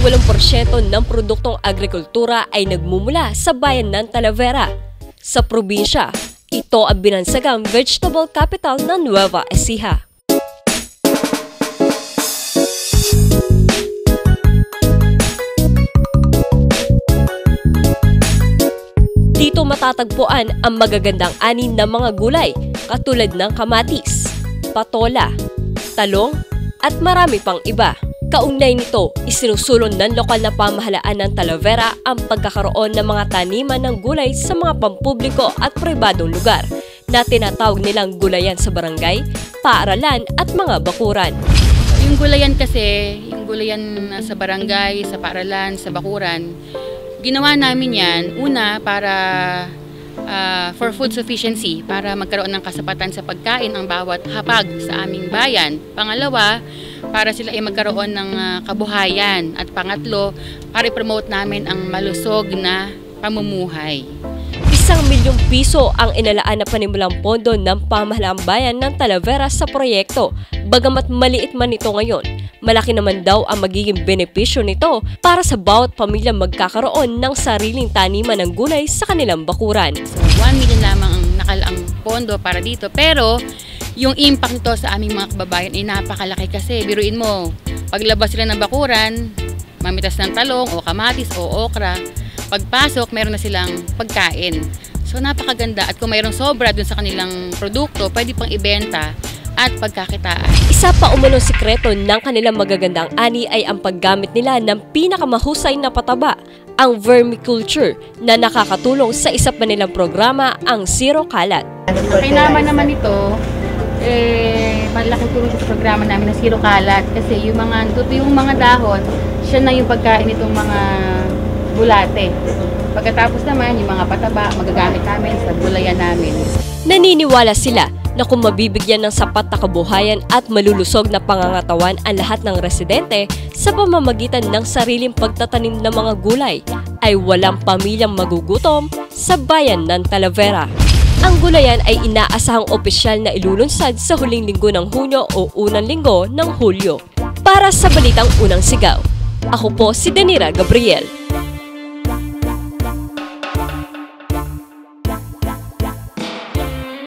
80% ng produktong agrikultura ay nagmumula sa bayan ng Talavera. Sa probinsya, ito ang binansagang vegetable capital ng Nueva Ecija. Dito matatagpuan ang magagandang ani ng mga gulay katulad ng kamatis, patola, talong, at marami pang iba. Kaugnay nito, isinusulong ng lokal na pamahalaan ng Talavera ang pagkakaroon ng mga taniman ng gulay sa mga pampubliko at pribadong lugar na tinatawag nilang gulayan sa barangay, paaralan at mga bakuran. Yung gulayan kasi, yung gulayan sa barangay, sa paaralan, sa bakuran, ginawa namin yan, una para uh, for food sufficiency, para magkaroon ng kasapatan sa pagkain ang bawat hapag sa aming bayan. Pangalawa, para sila ay magkaroon ng uh, kabuhayan. At pangatlo, para i-promote namin ang malusog na pamumuhay. Isang milyong piso ang inalaan na panimulang pondo ng pamahalaang bayan ng Talavera sa proyekto. Bagamat maliit man ito ngayon, malaki naman daw ang magiging benepisyo nito para sa bawat pamilya magkakaroon ng sariling taniman ng gulay sa kanilang bakuran. So, 1 million lamang ang nakalaang pondo para dito. Pero yung impact nito sa aming mga kababayan ay napakalaki kasi biruin mo, paglabas sila ng bakuran, mamitas ng talong o kamatis o okra, pagpasok meron na silang pagkain. So napakaganda at kung mayroong sobra dun sa kanilang produkto, pwede pang ibenta at pagkakitaan. Isa pa umunong sikreto ng kanilang magagandang ani ay ang paggamit nila ng pinakamahusay na pataba, ang vermiculture na nakakatulong sa isa pa nilang programa, ang Zero Kalat. Kaya naman naman ito, eh, malaking tulong sa programa namin na Zero Kalat kasi yung mga, yung mga dahon, siya na yung pagkain nitong mga bulate. Pagkatapos naman, yung mga pataba, magagamit namin sa gulayan namin. Naniniwala sila na kung mabibigyan ng sapat na kabuhayan at malulusog na pangangatawan ang lahat ng residente sa pamamagitan ng sariling pagtatanim ng mga gulay, ay walang pamilyang magugutom sa bayan ng Talavera. Ang gulayan ay inaasahang opisyal na ilulunsad sa huling linggo ng Hunyo o unang linggo ng Hulyo. Para sa Balitang Unang Sigaw, ako po si Denira Gabriel.